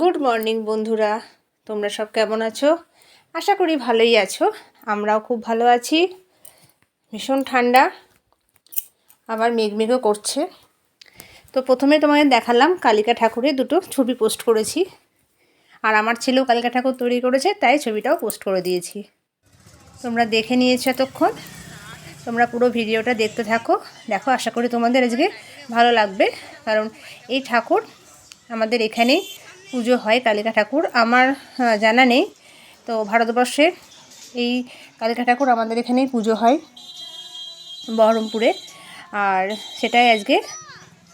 Good morning বন্ধুরা। তোমরা সব কেমন আছো? আশা করি ভালোই আছো। আমরাও খুব ভালো আছি। ভীষণ ঠান্ডা। আবার মেঘমেঘও করছে। তো প্রথমে তোমাদের দেখালাম কালিকা ঠাকুরের দুটো ছবি পোস্ট করেছি। আর আমার ছেলেও কালিকা ঠাকুর তৈরি করেছে, তাই ছবিটাও পোস্ট করে দিয়েছি। তোমরা দেখে নিয়েছো এতক্ষণ। তোমরা পুরো ভিডিওটা দেখতে থাকো। দেখো, আশা করি তোমাদের আজকে ভালো লাগবে। কারণ এই ঠাকুর আমাদের এখানেই পুজো হয় কালিকা ঠাকুর, আমার জানা নেই। তো ভারতবর্ষে এই কালিকা ঠাকুর আমাদের এখানেই পুজো হয় বহরমপুরে। আর সেটাই আজকে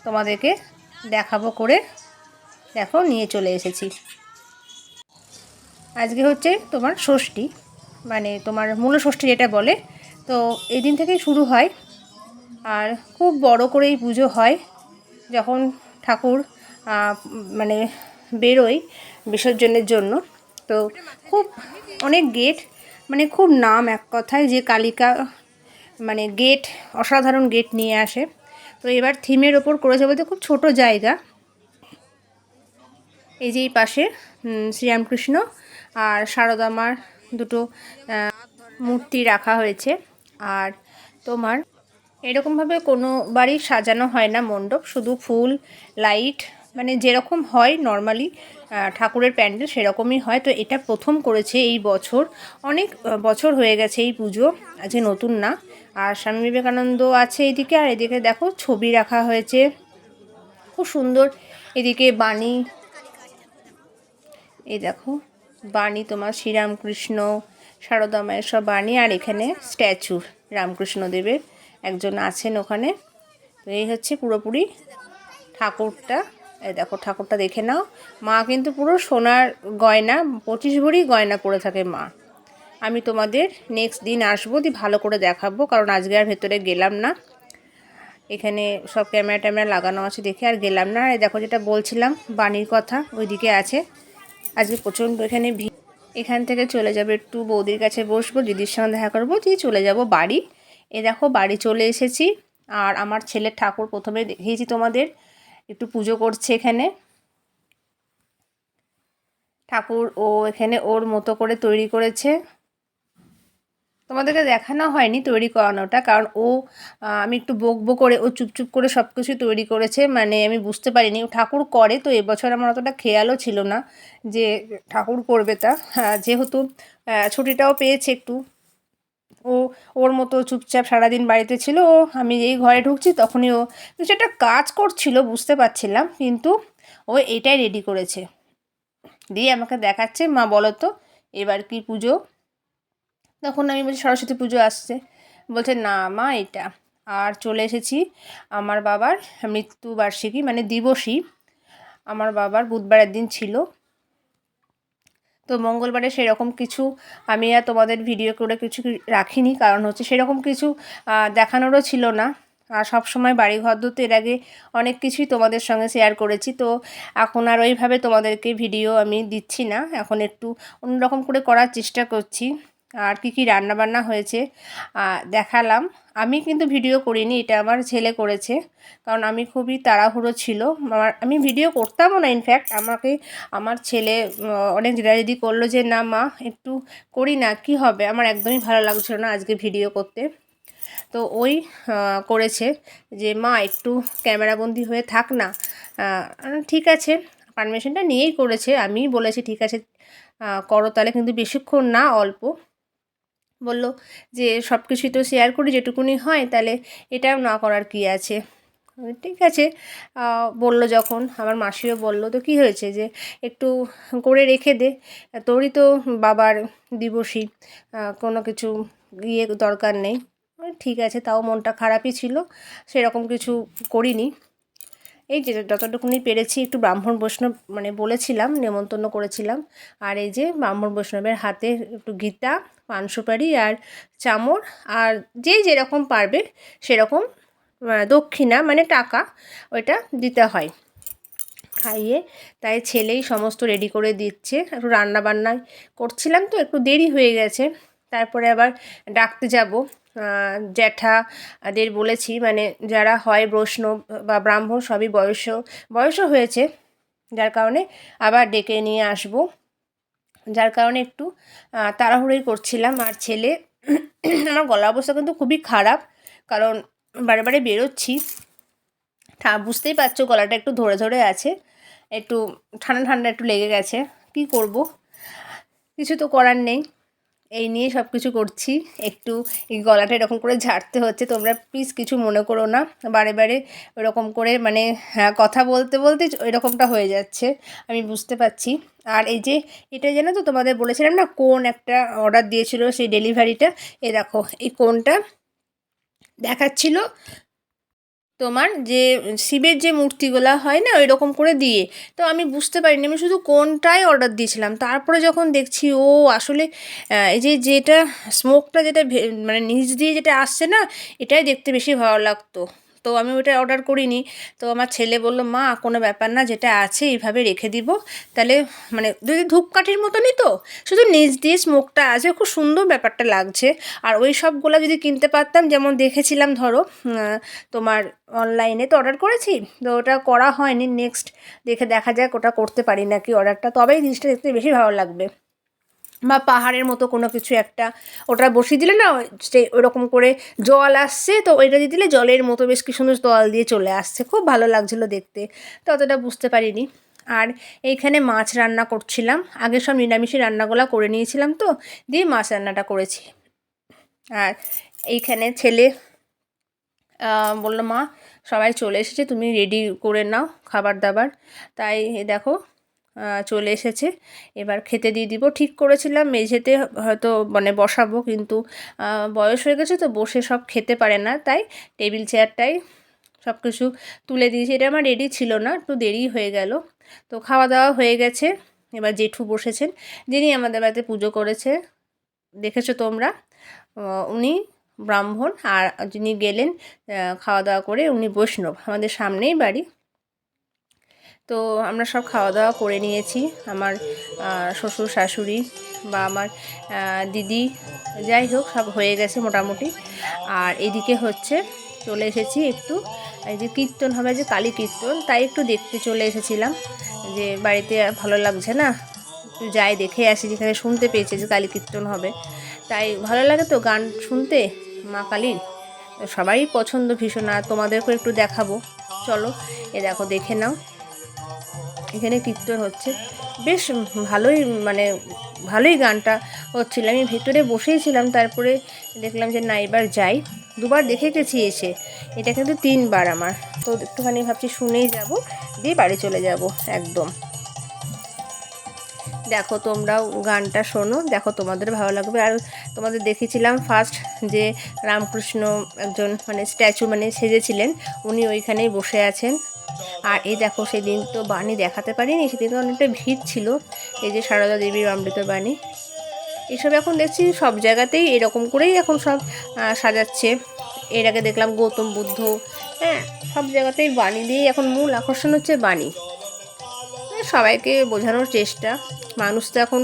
তোমাদেরকে দেখাবো করে, দেখো, নিয়ে চলে এসেছি। আজকে হচ্ছে তোমার ষষ্ঠী মানে তোমার মূল ষষ্ঠী যেটা বলে, তো এই দিন থেকেই শুরু হয়। আর খুব বড় করেই পুজো হয়, যখন ঠাকুর মানে বেরোয় বিসর্জনের জন্য। তো খুব অনেক গেট মানে খুব নাম এক কথায় যে কালিকা মানে গেট অসাধারণ গেট নিয়ে আসে। তো এবার থিমের ওপর করেছে বলতে খুব ছোট জায়গা। এই যে এই পাশে শ্রীরামকৃষ্ণ আর শারদামার দুটো মূর্তি রাখা হয়েছে। আর তোমার এরকমভাবে কোনো বাড়ি সাজানো হয় না মণ্ডপ, শুধু ফুল লাইট মানে যেরকম হয় নর্মালি ঠাকুরের প্যান্ডেল সেরকমই হয়। তো এটা প্রথম করেছে এই বছর। অনেক বছর হয়ে গেছে এই পুজো। আজকে নতুন না। আর স্বামী বিবেকানন্দ আছে এদিকে। আর এদিকে দেখো, ছবি রাখা হয়েছে। খুব সুন্দর। এদিকে বাণী। এই দেখো, বাণী তোমার শ্রীরামকৃষ্ণ, সারদা মায়ের সব বাণী। আর এখানে স্ট্যাচু রামকৃষ্ণদেবের একজন আছেন ওখানে। তো এই হচ্ছে পুরোপুরি ঠাকুরটা। এই দেখো, ঠাকুরটা দেখে নাও। মা কিন্তু পুরো সোনার গয়না, পঁচিশ ভরি গয়না পরে থাকে মা। আমি তোমাদের নেক্সট দিন আসব দিয়ে ভালো করে দেখাবো, কারণ আজকে আর ভেতরে গেলাম না। এখানে সব ক্যামেরা ট্যামেরা লাগানো আছে দেখে আর গেলাম না। আর দেখো যেটা বলছিলাম, বাণীর কথা ওইদিকে আছে। আজকে প্রচণ্ড এখানে ভিড়। এখান থেকে চলে যাবে, একটু বৌদির কাছে বসবো, দিদির সঙ্গে দেখা করব, দিয়ে চলে যাব বাড়ি। এ দেখো, বাড়ি চলে এসেছি। আর আমার ছেলের ঠাকুর প্রথমে দেখিয়েছি তোমাদের। একটু পুজো করছে এখানে। ঠাকুর ও এখানে ওর মতো করে তৈরি করেছে। তোমাদেরকে দেখানো হয়নি তৈরি করানোটা কারণ ও আমি একটু বকবো করে ও চুপচুপ করে সব কিছু তৈরি করেছে। মানে আমি বুঝতে পারিনি ও ঠাকুর করে তো এবছর আমার অতটা খেয়ালও ছিল না যে ঠাকুর করবে তা। হ্যাঁ, যেহেতু ছুটিটাও পেয়েছে একটু। ও ওর মতো চুপচাপ সারাদিন বাড়িতে ছিল, ও আমি যেই ঘরে ঢুকছি তখনই ও কিছু একটা কাজ করছিল, বুঝতে পারছিলাম, কিন্তু ও এটাই রেডি করেছে। দিয়ে আমাকে দেখাচ্ছে, মা, বলো তো, এবার কি পুজো? তখন আমি বলছি, সরস্বতী পুজো আসছে। বলছে, না মা, এটা। আর চলে এসেছি আমার বাবার মৃত্যুবার্ষিকী মানে দিবসই আমার বাবার বুধবারের দিন ছিল। তো মঙ্গলবারে সেরকম কিছু আমি আর তোমাদের ভিডিও করে কিছু রাখিনি, কারণ হচ্ছে সেরকম কিছু দেখানোরও ছিল না। আর সব সময় বাড়ি ঘর তো এর আগে অনেক কিছুই তোমাদের সঙ্গে শেয়ার করেছি, তো এখন আর ওইভাবে তোমাদেরকে ভিডিও আমি দিচ্ছি না। এখন একটু অন্যরকম করে করার চেষ্টা করছি। আর কি কি রান্না বান্না হয়েছে দেখালাম। আমি কিন্তু ভিডিও করিনি, এটা আমার ছেলে করেছে, কারণ আমি খুবই তাড়াহুড়ো ছিল। আমার, আমি ভিডিও করতামও না ইনফ্যাক্ট আমাকে, আমার ছেলে অনেক রেডি করল যে, না মা, একটু করি না, কি হবে? আমার একদমই ভালো লাগছিল না আজকে ভিডিও করতে। তো ওই করেছে যে, মা, একটু ক্যামেরাবন্দি হয়ে থাক না। আমি ঠিক আছে পারমিশনটা নিয়েই করেছে। আমিই বলেছি, ঠিক আছে করো, তাহলে কিন্তু বেশিক্ষণ না, অল্প। বলল যে সব কিছুই তো শেয়ার করি যেটুকুনি হয় তাহলে এটাও না করার কি আছে? ঠিক আছে। বলল যখন আমার মাসিও বলল তো কি হয়েছে যে একটু করে রেখে দে তোরই তো বাবার দিবসই আহ, কোনো কিছু ইয়ে দরকার নেই। ঠিক আছে। তাও মনটা খারাপই ছিল সেরকম কিছু করিনি। এই যে যতটুকুনি পেরেছি একটু ব্রাহ্মণ বৈষ্ণব মানে বলেছিলাম, নেমন্তন্ন করেছিলাম। আর এই যে ব্রাহ্মণ বৈষ্ণবের হাতে একটু গীতা পান সুপারি আর চামর আর যে যেরকম পারবে সেরকম দক্ষিণা মানে টাকা ওইটা দিতে হয়। খাইয়ে তাই ছেলেই সমস্ত রেডি করে দিচ্ছে। একটু রান্না বান্না করছিলাম তো, একটু দেরি হয়ে গেছে। তারপরে আবার ডাকতে যাব। জ্যাঠাদের বলেছি মানে যারা হয় বৈষ্ণব বা ব্রাহ্মণ সবই বয়স বয়সও হয়েছে যার কারণে আবার ডেকে নিয়ে আসব। যার কারণে একটু আহ, তাড়াহুড়োই করছিলাম। আর ছেলে আমার গলা অবস্থা কিন্তু খুবই খারাপ কারণ বারে বারে বেরোচ্ছি। বুঝতেই পারছ গলাটা একটু ধরে ধরে আছে একটু ঠান্ডা ঠান্ডা একটু লেগে গেছে। কি করব? কিছু তো করার নেই। এই নিয়ে সব কিছু করছি। একটু এই গলাটা এরকম করে ঝাড়তে হচ্ছে তোমরা প্লিজ কিছু মনে করো না। বারে বারে ওরকম করে মানে হ্যাঁ, কথা বলতে বলতে এরকমটা হয়ে যাচ্ছে আমি বুঝতে পারছি। আর এই যে এটা জানো তো তোমাদের বলেছিলাম না কোন একটা অর্ডার দিয়েছিল সেই ডেলিভারিটা এ দেখো এই কোনটা? দেখাচ্ছিল তোমার যে শিবের যে মূর্তিগুলো হয় না ওই রকম করে দিয়ে। তো আমি বুঝতে পারিনি, আমি শুধু কোনটাই অর্ডার দিয়েছিলাম। তারপরে যখন দেখছি, ও আসলে এই যে যেটা স্মোকটা যেটা মানে নিচ দিয়ে যেটা আসছে না, এটাই দেখতে বেশি ভালো লাগতো। তো আমি ওটা অর্ডার করিনি। তো আমার ছেলে বলল, মা, কোনো ব্যাপার না, যেটা আছে এইভাবে রেখে দিব। তাহলে মানে যদি ধূপকাঠির মতনই তো। শুধু নিচ দিয়ে স্মোকটা আছে, খুব সুন্দর ব্যাপারটা লাগছে। আর ওই সবগুলো যদি কিনতে পারতাম, যেমন দেখেছিলাম ধরো তোমার অনলাইনে তো অর্ডার করেছি। তো ওটা করা হয়নি। নেক্সট দেখে দেখা যাক, ওটা করতে পারি নাকি অর্ডারটা তবেই জিনিসটা দেখতে বেশি ভালো লাগবে। বা পাহাড়ের মতো কোনো কিছু একটা ওটা বসিয়ে দিলে না সে ওরকম করে জল আসছে, তো ওইটা দিয়ে দিলে জলের মতো বেশ কি সুন্দর জল দিয়ে চলে আসছে। খুব ভালো লাগছিল দেখতে, তো অতটা বুঝতে পারিনি। আর এইখানে মাছ রান্না করছিলাম, আগে সব নিরামিষি রান্নাগুলো করে নিয়েছিলাম তো, দিয়ে মাছ রান্নাটা করেছি। আর এইখানে ছেলে বলল, মা, সবাই চলে এসেছে, তুমি রেডি করে নাও খাবার দাবার। তাই দেখো চলে এসেছে। এবার খেতে দিয়ে দিব। ঠিক করেছিলাম, মেঝেতে হয়তো মানে বসাবো কিন্তু বয়স হয়ে গেছে তো বসে সব খেতে পারে না। তাই টেবিল, চেয়ারটাই সব কিছু তুলে দিয়েছি। এটা আমার রেডি ছিল না, একটু দেরি হয়ে গেল। তো খাওয়া দাওয়া হয়ে গেছে। এবার জেঠু বসেছেন, যিনি আমাদের বাড়িতে পুজো করেছে। দেখেছ তোমরা? উনি ব্রাহ্মণ আর যিনি গেলেন খাওয়া দাওয়া করে উনি বৈষ্ণব, আমাদের সামনেই বাড়ি। তো আমরা সব খাওয়া দাওয়া করে নিয়েছি। আমার শ্বশুর, শাশুড়ি বা আমার দিদি, যাই হোক, সব হয়ে গেছে মোটামুটি। আর এদিকে হচ্ছে চলে এসেছি একটু, এই যে কীর্তন হবে, যে কালী কীর্তন, তাই একটু দেখতে চলে এসেছিলাম। যে বাড়িতে ভালো লাগছে না, একটু যাই দেখে আসি, যেখানে শুনতে পেয়েছে যে কালী কীর্তন হবে। তাই ভালো লাগে তো গান শুনতে, মা কালীর? সবারই পছন্দ ভীষণ, আর তোমাদেরকেও একটু দেখাবো। চলো, এ দেখো, দেখে নাও। এখানে কীর্তন হচ্ছে। বেশ ভালোই মানে ভালোই গানটা হচ্ছিল। আমি ভেতরে বসেই ছিলাম, তারপরে দেখলাম যে না, এবার যাই। দুবার দেখে গেছি এসে। এটা কিন্তু তিনবার আমার। তো একটুখানি ভাবছি শুনেই যাব, দিয়ে বাড়ি চলে যাব, একদম। দেখো তোমরাও গানটা শোনো। দেখো তোমাদের ভালো লাগবে। আর তোমাদের দেখেছিলাম ফার্স্ট যে রামকৃষ্ণ একজন মানে স্ট্যাচু মানে সেজেছিলেন। উনি ওইখানেই বসে আছেন। আর এই দেখো, সেদিন তো বাণী দেখাতে পারিনি, সেদিন তো অনেকটা ভিড় ছিল, এই যে সারদা দেবীর অমৃত বাণী। এসব এখন দেখছি সব জায়গাতেই এরকম করেই এখন সব সাজাচ্ছে। এর আগে দেখলাম গৌতম বুদ্ধ হ্যাঁ সব জায়গাতেই বাণী দিয়েই এখন মূল আকর্ষণ হচ্ছে বাণী। মানে সবাইকে বোঝানোর চেষ্টা। মানুষ তো এখন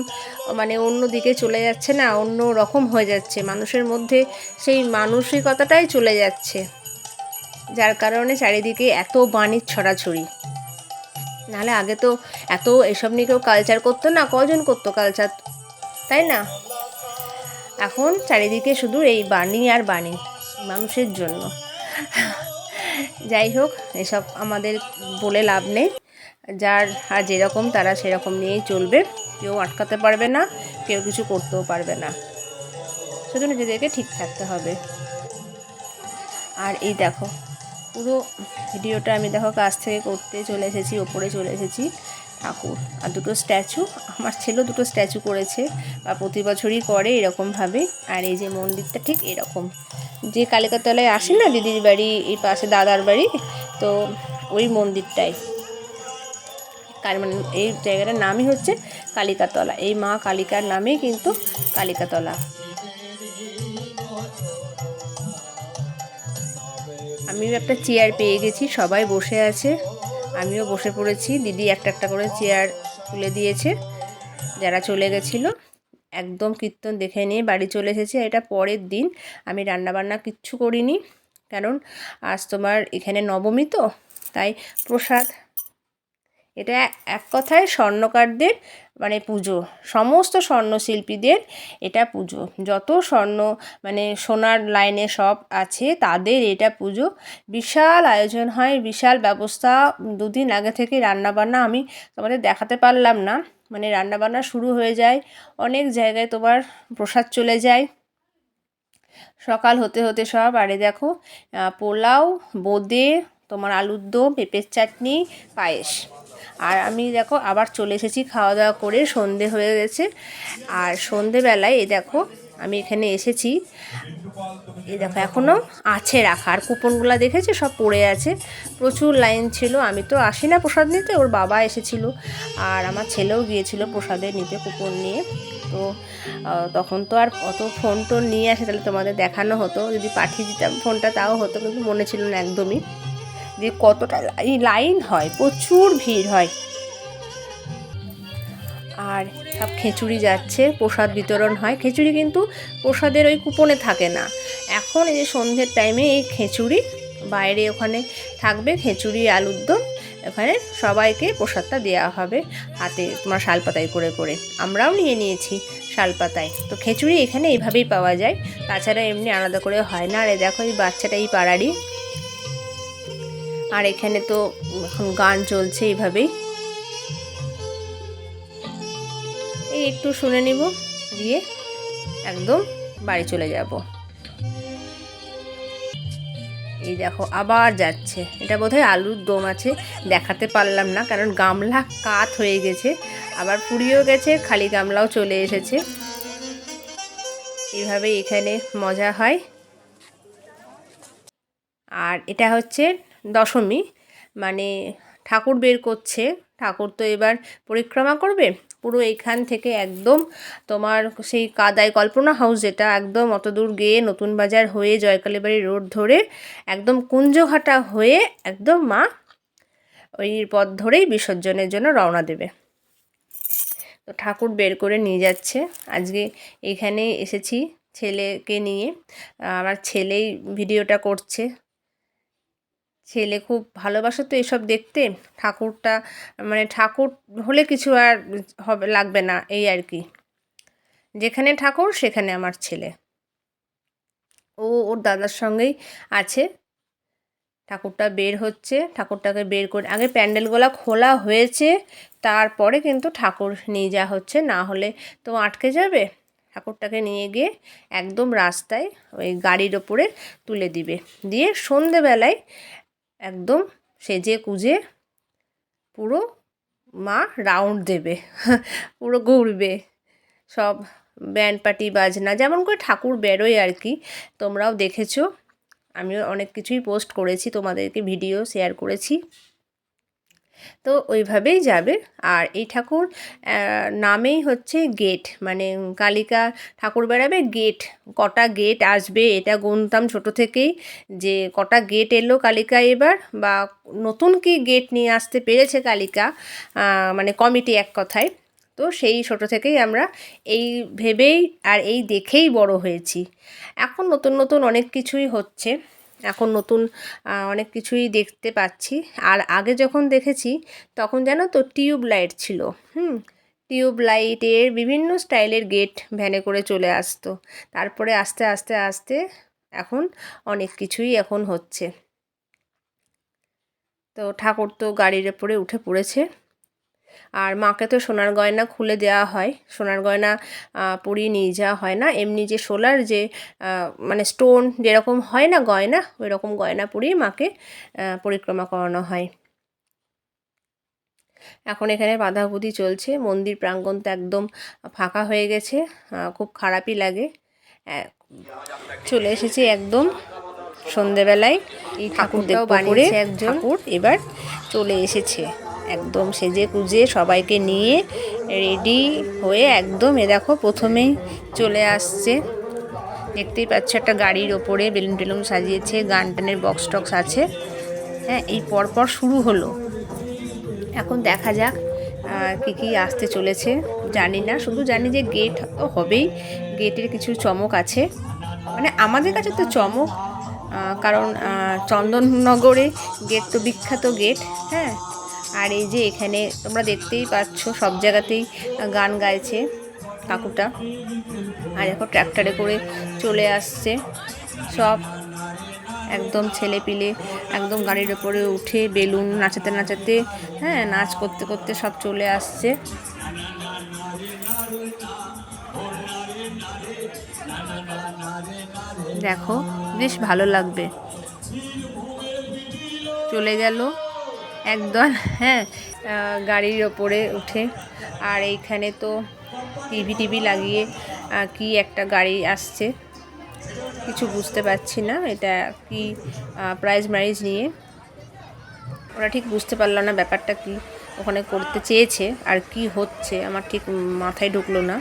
মানে অন্য দিকে চলে যাচ্ছে না, অন্য রকম হয়ে যাচ্ছে। মানুষের মধ্যে সেই মানসিকতাটাই চলে যাচ্ছে। যার কারণে চারিদিকে এত বাণীর ছড়াছড়ি। নাহলে আগে তো এত এসব নিয়ে কেউ কালচার করতো না, কজন করতো কালচার তাই না? এখন চারিদিকে শুধু এই বাণী আর বাণী, মানুষের জন্য। যাই হোক, এসব আমাদের বলে লাভ নেই। যার আর যেরকম তারা সেরকম নিয়েই চলবে। কেউ আটকাতে পারবে না, কেউ কিছু করতেও পারবে না। শুধু নিজেদেরকে ঠিক থাকতে হবে। আর এই দেখো পুরো ভিডিওটা আমি দেখো কাছ থেকে করতে চলে এসেছি, ওপরে চলে এসেছি ঠাকুর। আর দুটো স্ট্যাচু, আমার ছেলেও দুটো স্ট্যাচু করেছে বা প্রতি বছরই করে এরকমভাবে। আর এই যে মন্দিরটা ঠিক এরকম। যে কালিকাতলায় আসে না দিদির বাড়ি, এই পাশে দাদার বাড়ি, তো ওই মন্দিরটাই। কার মানে এই জায়গাটার নামই হচ্ছে কালিকাতলা। এই মা কালিকার নামেই কিন্তু কালিকাতলা। আমিও একটা চেয়ার পেয়ে গেছি, সবাই বসে আছে। আমিও বসে পড়েছি, দিদি একটা একটা করে চেয়ার তুলে দিয়েছে, যারা চলে গেছিল। একদম কীর্তন দেখে নিয়ে বাড়ি চলে এসেছি, এটা পরের দিন। আমি রান্নাবান্না কিচ্ছু করিনি, কারণ আজ তোমার এখানে নবমী তো, তাই প্রসাদ এটা এক কথায় স্বর্ণকারদের মানে পুজো। সমস্ত স্বর্ণশিল্পীদের এটা পুজো। যত স্বর্ণ মানে সোনার লাইনে সব আছে, তাদের এটা পুজো। বিশাল আয়োজন হয়, বিশাল ব্যবস্থা। দুদিন আগে থেকে রান্নাবান্না আমি তোমাদের দেখাতে পারলাম না। মানে রান্নাবান্না শুরু হয়ে যায়, অনেক জায়গায় তোমার প্রসাদ চলে যায়। সকাল হতে হতে সব, আরে দেখো পোলাও, বোঁদে, তোমার আলুর দম, পেঁপের চাটনি, পায়েস। আর আমি দেখো আবার চলে এসেছি খাওয়া দাওয়া করে, সন্ধে হয়ে গেছে। আর সন্ধেবেলায় এই দেখো আমি এখানে এসেছি। এই দেখো এখনও আছে রাখা। আর কুপনগুলো দেখেছে? সব পড়ে আছে। প্রচুর লাইন ছিল। আমি তো আসি না প্রসাদ নিতে, ওর বাবা এসেছিল। আর আমার ছেলেও গিয়েছিল প্রসাদে নিতে কুপন নিয়ে। তো তখন তো আর অত ফোন টোন নিয়ে আসে, তাহলে তোমাদের দেখানো হতো। যদি পাঠিয়ে দিতাম ফোনটা, তাও হতো, কিন্তু মনে ছিল না একদমই। যে কতটা লাইন হয়, প্রচুর ভিড় হয়। আর সব খিচুড়ি যাচ্ছে, প্রসাদ বিতরণ হয়। খিচুড়ি কিন্তু প্রসাদের ওই কুপনে থাকে না। এখন এই যে সন্ধ্যের টাইমে এই খিচুড়ি, বাইরে ওখানে থাকবে খিচুড়ি, আলুর দম ওখানে সবাইকে প্রসাদটা দেওয়া হবে হাতে তোমার শালপাতায় করে করে। আমরাও নিয়ে নিয়েছি শালপাতায়। তো খিচুড়ি এখানে এইভাবেই পাওয়া যায়। তাছাড়া এমনি আলাদা করে হয় না। আর দেখো এই বাচ্চাটা এই পাড়ারই। আর এখানে তো এখন গান চলছে এইভাবেই। এই একটু শুনে নিব, দিয়ে একদম বাড়ি চলে যাব। এই দেখো, আবার যাচ্ছে। এটা বোধহয় আলুর দম আছে, দেখাতে পারলাম না, কারণ গামলা কাত হয়ে গেছে। আবার পুড়িয়েও গেছে, খালি গামলাও চলে এসেছে। এইভাবে এখানে মজা হয়। আর এটা হচ্ছে দশমী মানে ঠাকুর বের করছে। ঠাকুর তো এবার পরিক্রমা করবে। পুরো এইখান থেকে একদম তোমার সেই কাদায় কল্পনা হাউস যেটা একদম অত দূর গিয়ে নতুন বাজার হয়ে জয়কালীবাড়ি রোড ধরে একদম কুঞ্জঘাটা হয়ে একদম মা ওই পথ ধরেই বিসর্জনের জন্য রওনা দেবে। তো ঠাকুর বের করে নিয়ে যাচ্ছে। আজকে এখানে এসেছি ছেলেকে নিয়ে। আমার ছেলেই ভিডিওটা করছে। ছেলে খুব ভালোবাসে তো এসব দেখতে। ঠাকুরটা মানে ঠাকুর হলে কিছু আর হবে, লাগবে না, এই আর কি। যেখানে ঠাকুর, সেখানে আমার ছেলে। ও ওর দাদার সঙ্গেই আছে। ঠাকুরটা বের হচ্ছে, ঠাকুরটাকে বের করে, আগে প্যান্ডেলগুলো খোলা হয়েছে, তারপরে কিন্তু ঠাকুর নিয়ে যাওয়া হচ্ছে। না হলে তো আটকে যাবে। ঠাকুরটাকে নিয়ে গিয়ে একদম রাস্তায় ওই গাড়ির ওপরে তুলে দিবে। দিয়ে সন্ধেবেলায় একদম সেজে কুজে পুরো মা রাউন্ড দেবে, পুরো ঘুরবে। সব ব্যান্ড পার্টি বাজনা, যেমন করে ঠাকুর বেরোয় আর কি, তোমরাও দেখেছ। আমিও অনেক কিছুই পোস্ট করেছি, তোমাদেরকে ভিডিও শেয়ার করেছি। তো ওইভাবেই যাবে। আর এই ঠাকুর নামেই হচ্ছে গেট মানে কালিকা ঠাকুর বেড়াবে গেট কটা গেট আসবে এটা গুনতাম ছোট থেকেই, যে কটা গেট এলো কালিকা এবার, বা নতুন কি গেট নিয়ে আসতে পেরেছে কালিকা মানে কমিটি এক কথায়। তো সেই ছোট থেকেই আমরা এই ভেবেই আর এই দেখেই বড় হয়েছি। এখন নতুন নতুন অনেক কিছুই হচ্ছে। এখন নতুন অনেক কিছুই দেখতে পাচ্ছি। আর আগে যখন দেখেছি, তখন জানো তো টিউব লাইট ছিল, হুম? টিউব লাইটের বিভিন্ন স্টাইলের গেট ভ্যানে করে চলে আসতো। তারপরে আস্তে আস্তে আস্তে এখন অনেক কিছুই এখন হচ্ছে। তো ঠাকুর তো গাড়ির ওপরে উঠে পড়েছে। আর মাকে তো সোনার গয়না খুলে দেওয়া হয়। সোনার গয়না পরিয়ে নিয়ে যাওয়া হয় না। এমনি যে সোলার যে মানে স্টোন যেরকম হয় না গয়না ওই রকম গয়না পরিয়ে মাকে পরিক্রমা করানো হয়। এখন এখানে বাঁধাবুধি চলছে। মন্দির প্রাঙ্গণ তো একদম ফাঁকা হয়ে গেছে। খুব খারাপই লাগে। চলে এসেছি একদম সন্ধেবেলায়। এই ঠাকুরটাও বানিয়েছে একজন। ঠাকুর এবার চলে এসেছে। একদম সেজে কুজে সবাইকে নিয়ে রেডি হয়ে একদম, এ দেখো প্রথমেই চলে আসছে। দেখতেই পাচ্ছ একটা গাড়ির ওপরে বেলুন টেলুন সাজিয়েছে, গান টানের বক্স টক্স আছে। হ্যাঁ এই পরপর শুরু হলো। এখন দেখা যাক কী কী আসতে চলেছে, জানি না। শুধু জানি যে গেট তো হবেই গেটের কিছু চমক আছে। মানে আমাদের কাছে তো চমক কারণ চন্দননগরে গেট তো বিখ্যাত গেট হ্যাঁ। আর এই যে এখানে তোমরা দেখতেই পাচ্ছ, সব জায়গাতেই গান গাইছে কাকুটা। আর এখন ট্র্যাক্টরে করে চলে আসছে। সব একদম ছেলে পিলে একদম গাড়ির ওপরে উঠে বেলুন নাচাতে নাচাতে হ্যাঁ নাচ করতে করতে সব চলে আসছে। দেখো, বেশ ভালো লাগবে। চলে গেল। একদম হ্যাঁ গাড়ির ওপরে উঠে। আর এইখানে তো টিভি টিভি লাগিয়ে কি একটা গাড়ি আসছে। কিছু বুঝতে পারছি না, এটা কি প্রাইজ ম্যারিজ নিয়ে। ওরা ঠিক বুঝতে পারল না ব্যাপারটা কি, ওখানে করতে চেয়েছে, আর কি হচ্ছে, আমার ঠিক মাথায় ঢুকলো না।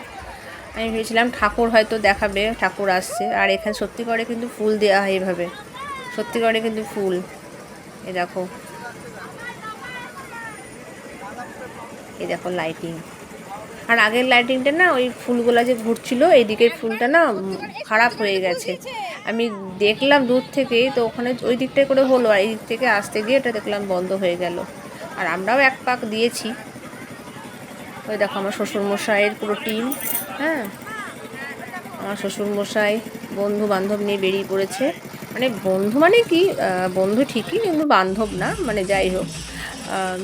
আমি ভেবেছিলাম ঠাকুর হয়তো দেখাবে, ঠাকুর আসছে। আর এখানে সত্যি করে কিন্তু ফুল দেওয়া হয় এভাবে। সত্যি করে কিন্তু ফুল। এ দেখো। এই দেখো লাইটিং আর আগের লাইটিংটা না, ওই ফুলগুলো যে ঘুরছিল এই দিকের ফুলটা না খারাপ হয়ে গেছে। আমি দেখলাম দূর থেকে তো ওখানে ওই দিকটায় করে হলো, আর এই দিক থেকে আসতে গিয়ে এটা দেখলাম বন্ধ হয়ে গেল। আর আমরাও এক পাক দিয়েছি। ওই দেখো আমার শ্বশুরমশাইয়ের পুরো টিম হ্যাঁ? আমার শ্বশুরমশাই বন্ধু বান্ধব নিয়ে বেরিয়ে পড়েছে। মানে বন্ধু মানে কি? বন্ধু ঠিকই, কিন্তু বান্ধব না মানে যাই হোক।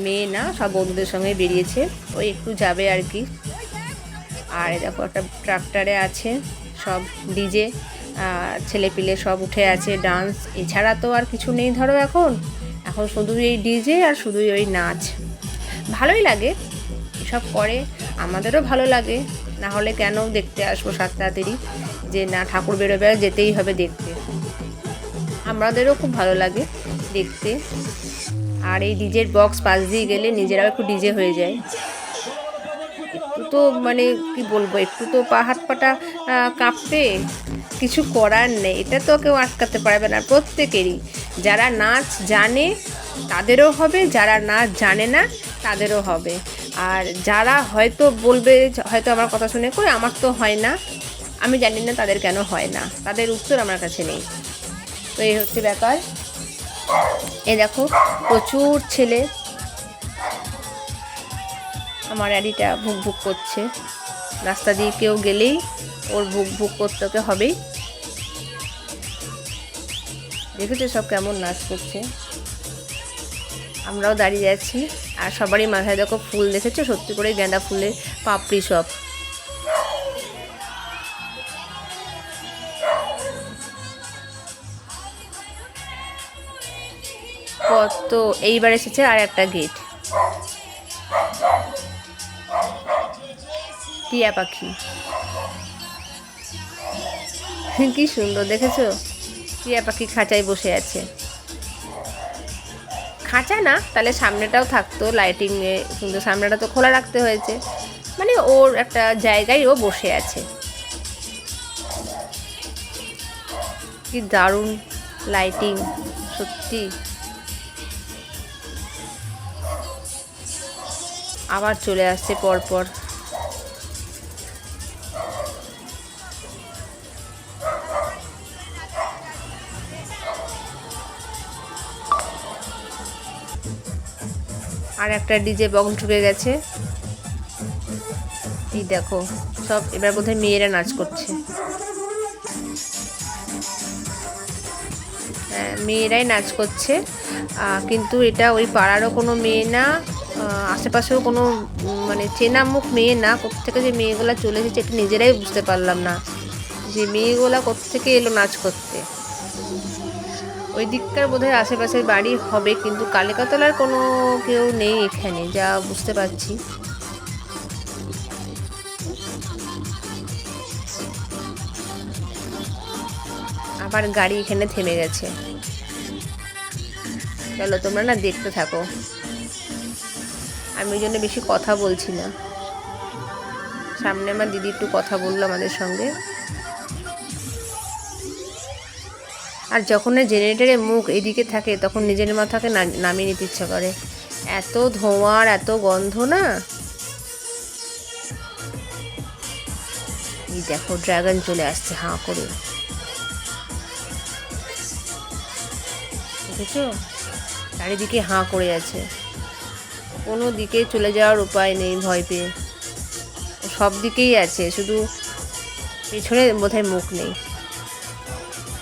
মেয়ে না, সব বন্ধুদের সঙ্গে বেরিয়েছে। ওই একটু যাবে আর কি। আর দেখো একটা ট্রাক্টরে আছে, সব ডিজে ছেলেপিলে সব উঠে আছে, ডান্স। এছাড়া তো আর কিছু নেই ধরো এখন। এখন শুধু এই ডিজে আর শুধুই ওই নাচ। ভালোই লাগে, এসব করে, আমাদেরও ভালো লাগে। না হলে কেন দেখতে আসব সাত তাড়াতাড়ি? যে না, ঠাকুর বেরোবে, যেতেই হবে দেখতে। আমাদেরও খুব ভালো লাগে দেখতে। আর এই ডিজের বক্স পাশ দিয়ে গেলে নিজেরাও একটু ডিজে হয়ে যায়। একটু তো মানে কি বলব, একটু তো পা হাত পাটা কাঁপবে, কিছু করার নেই। এটা তো কেউ আটকাতে পারবে না প্রত্যেকেরই। যারা নাচ জানে, তাদেরও হবে, যারা নাচ জানে না, তাদেরও হবে। আর যারা হয়তো বলবে, হয়তো আমার কথা শুনে, কই, আমার তো হয় না। আমি জানি না তাদের কেন হয় না। তাদের উত্তর আমার কাছে নেই। তো এই হচ্ছে ব্যাপার। এ দেখো, প্রচুর ছেলে আমার অ্যাডিটা ভুক ভুক করছে। রাস্তা দিয়ে কেউ গেলেই ওর ভুক ভুক করতে ওকে হবেই। দেখেছ সব কেমন নাচ করছে? আমরাও দাঁড়িয়ে আছি। আর সবারই মাথায় দেখো ফুল দেখেছ? সত্যি করে গেঁদা ফুলের পাপড়ি সব। কত? এইবার এসেছে আর একটা গেট টিয়া পাখি। কি সুন্দর, দেখেছ? টিয়া পাখি খাঁচায় বসে আছে। খাঁচা না, তাহলে সামনেটাও থাকতো লাইটিংয়ে কিন্তু সামনেটা তো খোলা রাখতে হয়েছে। মানে ওর একটা জায়গায় ও বসে আছে। কি দারুণ লাইটিং সত্যি। আবার চলে আসছে পরপর। আর একটা ডিজে বক্স ঢুকে গেছে। এই দেখো, সব এবার বোধহয় মেয়েরা নাচ করছে। মেয়েরাই নাচ করছে। কিন্তু এটা ওই পাড়ারও কোনো মেয়ে না আশেপাশেও কোনো মানে চেনা মুখ মেয়ে না। কোথেকে যে মেয়েগুলো চলে এসেছে এটা নিজেরাই বুঝতে পারলাম না। যে মেয়েগুলা কোথেকে এলো নাচ করতে। ওই দিককার বোধহয় আশেপাশের বাড়ি হবে, কিন্তু কালিকাতলার কোনো কেউ নেই এখানে, যা বুঝতে পারছি। আবার গাড়ি এখানে থেমে গেছে। চলো, তোমরা না দেখতে থাকো। আমি ওই জন্য বেশি কথা বলছি না। সামনে আমার দিদি একটু কথা বলল আমাদের সঙ্গে। আর যখন জেনারেটারের মুখ এদিকে থাকে, তখন নিজের মাথাকে নামিয়ে নিতে ইচ্ছা করে। এত ধোঁয়ার, এত গন্ধ না? এই দেখো ড্রাগন চলে আসছে, হাঁ করে। দেখেছ? চারিদিকে হাঁ করে আছে। কোনো দিকে চলে যাওয়ার উপায় নেই ভয় পেয়ে। সব দিকেই আছে, শুধু পেছনে বোধহয় মুখ নেই।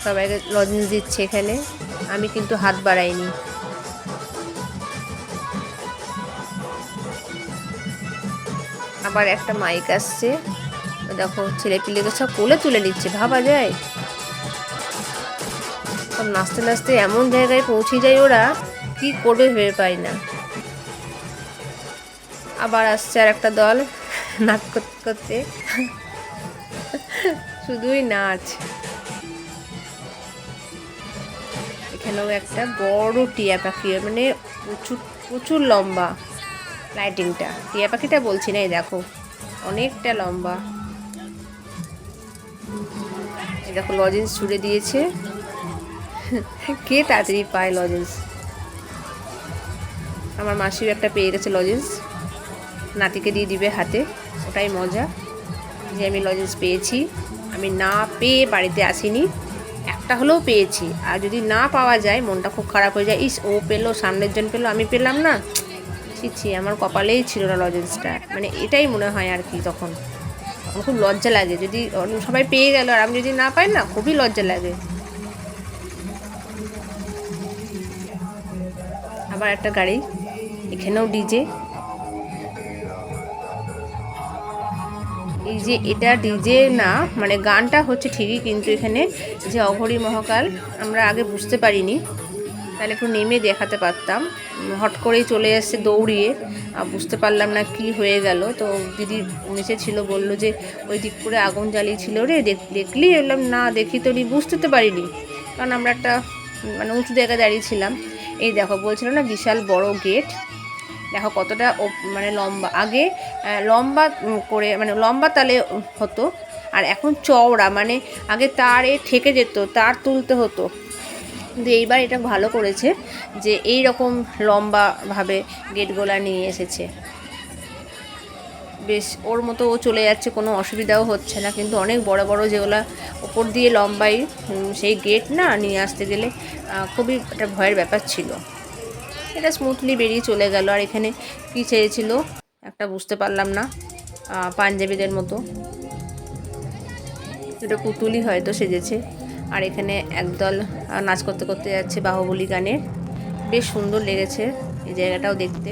সবাইকে লজেন্স দিচ্ছে এখানে, আমি কিন্তু হাত বাড়াইনি। আবার একটা মাইক আসছে। দেখো, ছেলে পিলেকে সব কোলে তুলে নিচ্ছে, ভাবা যায়। সব নাচতে নাচতে এমন জায়গায় পৌঁছে যায় ওরা। কি করবে ভেবে পাই না। আবার আসছে আর একটা দল, নাচ করতে করতে। শুধুই নাচ। এখানেও একটা বড় টিয়া পাখি মানে প্রচুর প্রচুর লম্বা লাইটিংটা টিয়া পাখিটা বলছি না, এই দেখো, অনেকটা লম্বা। দেখো লজেন্স ছুড়ে দিয়েছে। কে তাড়াতাড়ি পায় লজেন্স আমার মাসিও একটা পেয়ে গেছে লজেন্স নাতিকে দিয়ে দিবে হাতে, ওটাই মজা। যে আমি লজেন্স পেয়েছি, আমি না পেয়ে বাড়িতে আসিনি, একটা হলেও পেয়েছি। আর যদি না পাওয়া যায়, মনটা খুব খারাপ হয়ে যায়, ইস, ও পেল, সামনের জন পেল, আমি পেলাম না। ছি আমার কপালেই ছিল না লজেন্সটা মানে এটাই মনে হয় আর কি তখন। তখন খুব লজ্জা লাগে। যদি সবাই পেয়ে গেল, আর আমি যদি না পাই না, খুবই লজ্জা লাগে। আবার একটা গাড়ি। এখানেও ডিজে এই যে এটা ডিজে না মানে গানটা হচ্ছে ঠিকই, কিন্তু এখানে যে অঘরী মহাকাল আমরা আগে বুঝতে পারিনি। তাহলে একটু নেমে দেখাতে পারতাম। হট করেই চলে এসছে দৌড়িয়ে। আর বুঝতে পারলাম না কি হয়ে গেল। তো দিদি নিচে ছিল, বলল যে ওই দিক করে আগুন জ্বালিয়েছিল রে, দেখ- দেখলি? বললাম, না, দেখি তো নি, বুঝতে তো পারিনি। কারণ আমরা একটা মানে উঁচু জায়গায় দাঁড়িয়েছিলাম এই দেখো, বলছিল না, বিশাল বড় গেট দেখো কতটা মানে লম্বা। আগে লম্বা করে মানে লম্বা তালে হতো, আর এখন চওড়া মানে আগে তারে ঠেকে যেত, তার তুলতে হতো। কিন্তু এইবার এটা ভালো করেছে যে এই রকম লম্বাভাবে গেটগুলা নিয়ে এসেছে। বেশ, ওর মতো ও চলে যাচ্ছে, কোনো অসুবিধাও হচ্ছে না। কিন্তু অনেক বড় বড় যেগুলা ওপর দিয়ে লম্বাই সেই গেট না নিয়ে আসতে গেলে খুবই একটা ভয়ের ব্যাপার ছিল। এটা স্মুথলি বেরিয়ে চলে গেল। আর এখানে কী চেয়েছিল? একটা বুঝতে পারলাম না পাঞ্জাবিদের মতো। এটা পুতুলি হয়তো সেজেছে। আর এখানে একদল নাচ করতে করতে যাচ্ছে বাহুবলী গানের। বেশ সুন্দর লেগেছে এই জায়গাটাও দেখতে।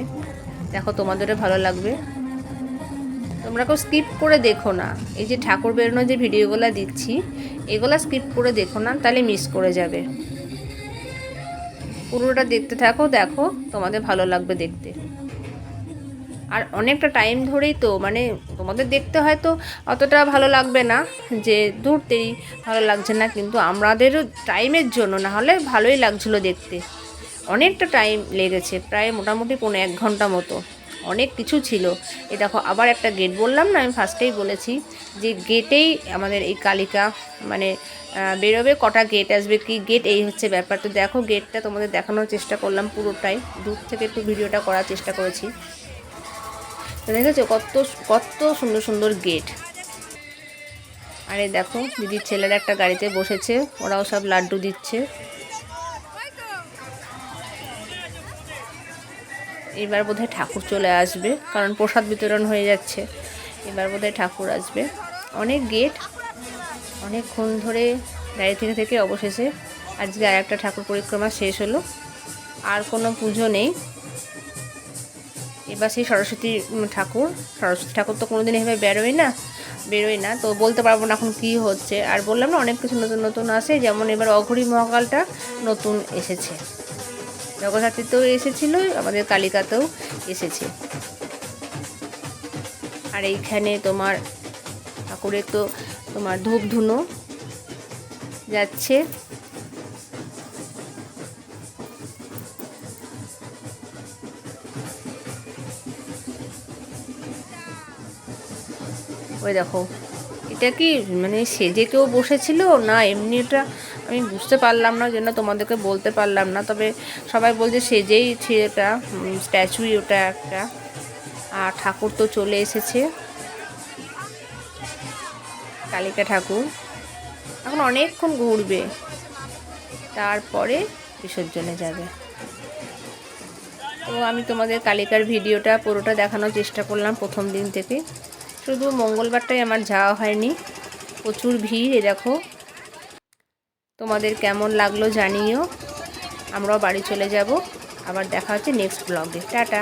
দেখো, তোমাদেরও ভালো লাগবে। তোমরা কেউ স্কিপ করে দেখো না। এই যে ঠাকুর বেরোনো যে ভিডিওগুলো দিচ্ছি, এগুলা স্কিপ করে দেখো না, তাহলে মিস করে যাবে। পুরোটা দেখতে থাকো, দেখো, তোমাদের ভালো লাগবে দেখতে। আর অনেকটা টাইম ধরেই তো মানে তোমাদের দেখতে হয়তো অতটা ভালো লাগবে না, যে দূরতেই ভালো লাগছে না, কিন্তু আমাদেরও টাইমের জন্য না হলে ভালোই লাগছিল দেখতে। অনেকটা টাইম লেগেছে, প্রায় মোটামুটি পনেরো এক ঘণ্টা মতো। অনেক কিছু ছিল। এ দেখো, আবার একটা গেট বললাম না, আমি ফার্স্টেই বলেছি যে গেটেই আমাদের এই কালিকা মানে বেরোবে, কটা গেট আসবে, কি গেট এই হচ্ছে ব্যাপার। তো দেখো গেটটা তোমাদের দেখানোর চেষ্টা করলাম পুরোটাই। দূর থেকে একটু ভিডিওটা করার চেষ্টা করেছি। তো দেখেছ, কত কত সুন্দর সুন্দর গেট আরে দেখো, দিদির ছেলেরা একটা গাড়িতে বসেছে, ওরাও সব লাড্ডু দিচ্ছে। এবার বোধহয় ঠাকুর চলে আসবে, কারণ প্রসাদ বিতরণ হয়ে যাচ্ছে। এবার বোধহয় ঠাকুর আসবে। অনেক গেট অনেকক্ষণ ধরে দাঁড়িয়ে থেকে থেকে অবশেষে আজকে আর একটা ঠাকুর পরিক্রমা শেষ হলো। আর কোনো পুজো নেই। এবার সেই সরস্বতী ঠাকুর সরস্বতী ঠাকুর তো কোনোদিন এভাবে বেরোয় না বেরোয় না, তো বলতে পারব না এখন কী হচ্ছে। আর বললাম না, অনেক কিছু নতুন নতুন আসে, যেমন এবার অঘরী মহাকালটা নতুন এসেছে। জগদ্ধাত্রীতেও এসেছিল, আমাদের কালিকাতেও এসেছে। আর এইখানে তোমার ঠাকুরের তো তোমার ধূপ ধুনো যাচ্ছে। ওই দেখো, এটা কি মানে সেজে কেউ বসেছিল না এমনি এটা আমি বুঝতে পারলাম না জন্য তোমাদেরকে বলতে পারলাম না। তবে সবাই বলছে সেজেই এটা স্ট্যাচুই ওটা একটা। আর ঠাকুর তো চলে এসেছে। কালিকা ঠাকুর। এখন অনেকক্ষণ ঘুরবে। তারপরে বিসর্জনে যাবে। তো আমি তোমাদের কালিকার ভিডিওটা পুরোটা দেখানোর চেষ্টা করলাম প্রথম দিন থেকে। শুধু মঙ্গলবারটাই আমার যাওয়া হয়নি। প্রচুর ভিড়, এ দেখো। তোমাদের কেমন লাগল জানিও। আমরাও বাড়ি চলে যাব। আবার দেখা হচ্ছে নেক্সট ব্লগে টাটা।